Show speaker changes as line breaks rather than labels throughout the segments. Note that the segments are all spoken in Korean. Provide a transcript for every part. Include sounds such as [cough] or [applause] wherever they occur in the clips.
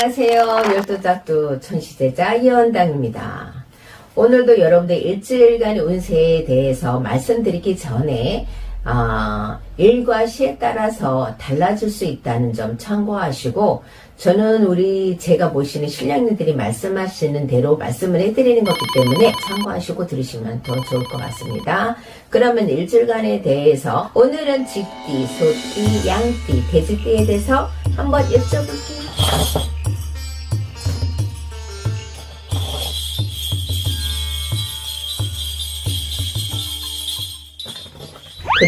안녕하세요. 열두짝두 천시대자 이원당입니다. 오늘도 여러분들 일주일간 운세에 대해서 말씀드리기 전에 아, 일과 시에 따라서 달라질 수 있다는 점 참고하시고 저는 우리 제가 모시는 신령님들이 말씀하시는 대로 말씀을 해드리는 거기 때문에 참고하시고 들으시면 더 좋을 것 같습니다. 그러면 일주일간에 대해서 오늘은 쥐띠, 소띠, 양띠, 돼지띠에 대해서 한번 여쭤볼게요.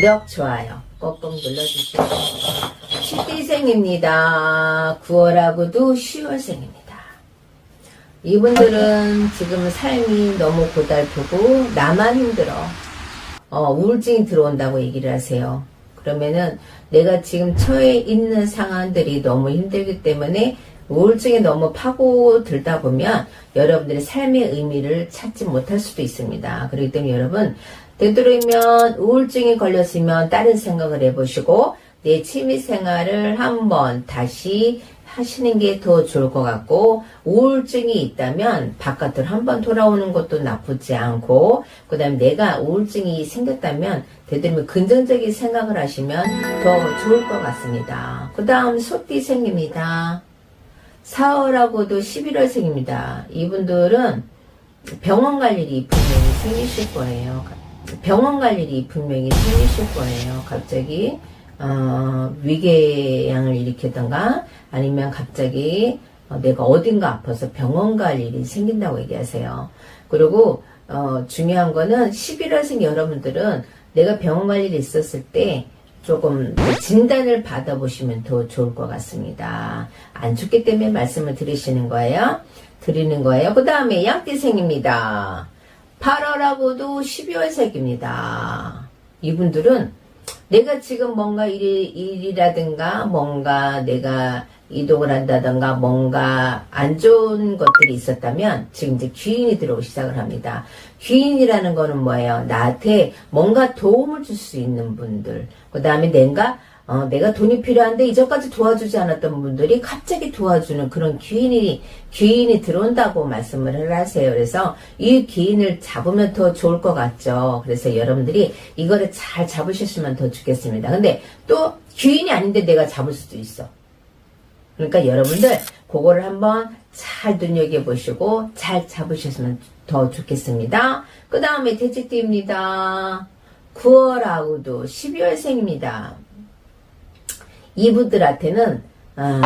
구독, 좋아요 꼭꼭 눌러주세요. 시띠생입니다. 9월하고도 10월생입니다. 이분들은 지금 삶이 너무 고달프고 나만 힘들어. 어, 우울증이 들어온다고 얘기를 하세요. 그러면은 내가 지금 처해 있는 상황들이 너무 힘들기 때문에 우울증에 너무 파고들다 보면 여러분들의 삶의 의미를 찾지 못할 수도 있습니다. 그렇기 때문에 여러분 되도록이면 우울증에 걸렸으면 다른 생각을 해보시고 내 취미 생활을 한번 다시 하시는 게 더 좋을 것 같고 우울증이 있다면 바깥으로 한번 돌아오는 것도 나쁘지 않고 그 다음에 내가 우울증이 생겼다면 되도록이면 긍정적인 생각을 하시면 더 좋을 것 같습니다. 그 다음 소띠 생입니다. 4월하고도 11월 생입니다. 이분들은 병원 갈 일이 분명히 생기실 거예요. 병원 갈 일이 분명히 생기실 거예요. 갑자기 어, 위궤양을 일으켰던가 아니면 갑자기 어, 내가 어딘가 아파서 병원 갈 일이 생긴다고 얘기하세요. 그리고 어, 중요한 거는 11월생 여러분들은 내가 병원 갈 일이 있었을 때 조금 진단을 받아보시면 더 좋을 것 같습니다. 안 좋기 때문에 말씀을 드리시는 거예요. 드리는 거예요. 그 다음에 양띠생입니다. 8월하고도 12월생입니다. 이분들은 내가 지금 뭔가 일, 일이라든가 뭔가 내가 이동을 한다든가 뭔가 안 좋은 것들이 있었다면 지금 이제 귀인이 들어오기 시작을 합니다. 귀인이라는 거는 뭐예요? 나한테 뭔가 도움을 줄 수 있는 분들. 그 다음에 내가 어, 내가 돈이 필요한데 이전까지 도와주지 않았던 분들이 갑자기 도와주는 그런 귀인이, 귀인이 들어온다고 말씀을 하세요. 그래서 이 귀인을 잡으면 더 좋을 것 같죠. 그래서 여러분들이 이거를 잘 잡으셨으면 더 좋겠습니다. 근데 또 귀인이 아닌데 내가 잡을 수도 있어. 그러니까 여러분들 그거를 한번 잘 눈여겨보시고 잘 잡으셨으면 더 좋겠습니다. 그 다음에 돼지띠입니다. 9월하고도 12월생입니다. 이분들한테는 어,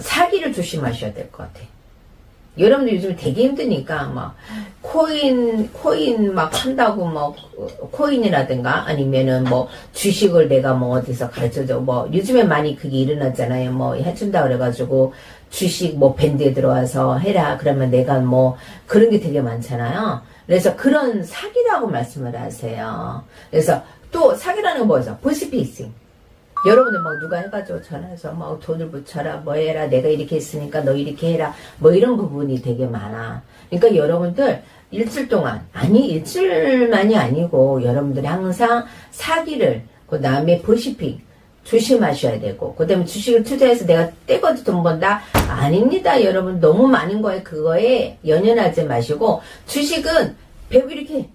사기를 조심하셔야 될 것 같아. 여러분들 요즘 되게 힘드니까 막 코인 코인 막 한다고 뭐 코인이라든가 아니면은 뭐 주식을 내가 뭐 어디서 가르쳐줘. 뭐 요즘에 많이 그게 일어났잖아요. 뭐 해준다 그래가지고 주식 뭐 밴드에 들어와서 해라. 그러면 내가 뭐 그런 게 되게 많잖아요. 그래서 그런 사기라고 말씀을 하세요. 그래서 또 사기라는 건 뭐죠? 보시피싱 여러분들 막 누가 해가지고 전화해서 막 돈을 붙여라 뭐 해라 내가 이렇게 했으니까 너 이렇게 해라 뭐 이런 부분이 되게 많아. 그러니까 여러분들 일주일 동안 아니 일주일만이 아니고 여러분들이 항상 사기를 그 다음에 보시픽 조심하셔야 되고 그 다음에 주식을 투자해서 내가 떼거지 돈 번다? 아닙니다 여러분. 너무 많은 거에 그거에 연연하지 마시고 주식은 배우 이렇게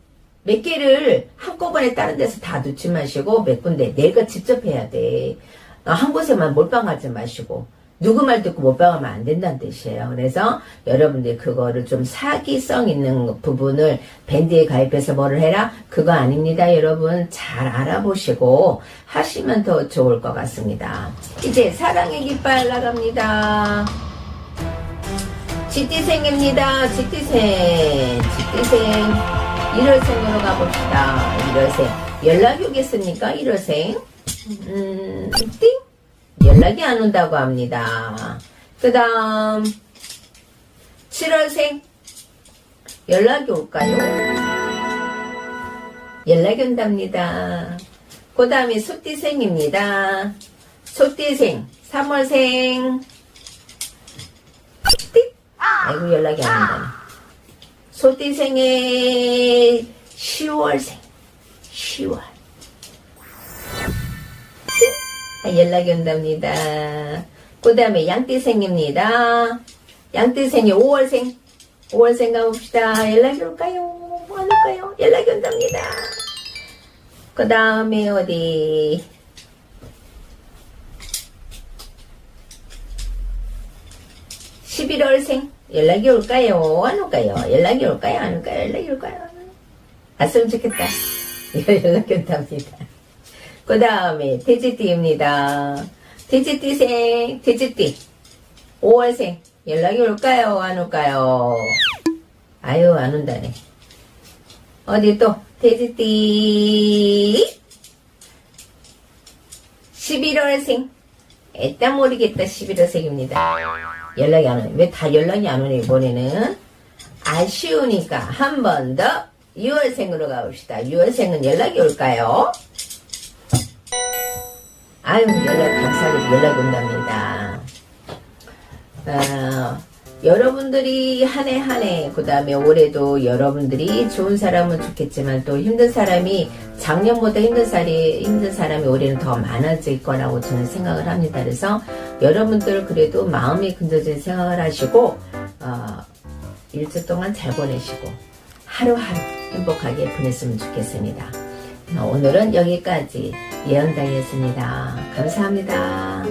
몇 개를 한꺼번에 다른 데서 다 놓지 마시고 몇 군데 내가 직접 해야 돼. 어, 한 곳에만 몰빵하지 마시고 누구 말 듣고 몰빵하면 안 된다는 뜻이에요. 그래서 여러분들 그거를 좀 사기성 있는 부분을 밴드에 가입해서 뭐를 해라? 그거 아닙니다. 여러분 잘 알아보시고 하시면 더 좋을 것 같습니다. 이제 사랑의 깃발 나갑니다. 지띠생입니다. 지띠생. 지띠생. 1월생으로 가봅시다. 1월생. 연락이 오겠습니까? 1월생. 음, 띵? 연락이 안 온다고 합니다. 그 다음, 7월생. 연락이 올까요? 연락이 온답니다. 그 다음에 소띠생입니다. 소띠생. 3월생. 띵? 아이고, 연락이 안 온다 네. 소띠생의 10월생. 10월. 아, 연락이 온답니다. 그 다음에 양띠생입니다. 양띠생이 5월생. 5월생 가봅시다. 연락이 올까요? 안 올까요? 연락이 온답니다. 그 다음에 어디? 십 11월생 연락이 올까요? 안 올까요? 연락이 올까요? 안 올까요? 연락이 올까요? 왔으면 좋겠다. [laughs] 연락이 온답니다. 그 다음에 돼지띠입니다. 돼지띠생, 돼지띠. 5월생 연락이 올까요? 안 올까요? 아유 안 온다네. 어디 또 돼지띠 11월생 애따 모르겠다 11월생입니다. 연락이 안 오네. 왜 다 연락이 안 오네 이번에는 아쉬우니까 한 번 더 6월생으로 가봅시다. 6월생은 연락이 올까요? 아유 연락 감사하게 연락 온답니다. 아, 여러분들이 한 해 한 해, 그 다음에 올해도 여러분들이 좋은 사람은 좋겠지만 또 힘든 사람이 작년보다 힘든 사람이, 힘든 사람이 올해는 더 많아질 거라고 저는 생각을 합니다. 그래서 여러분들 그래도 마음이 근저진 생각을 하시고, 어, 일주 동안 잘 보내시고, 하루하루 행복하게 보냈으면 좋겠습니다. 어, 오늘은 여기까지 예언당이었습니다. 감사합니다.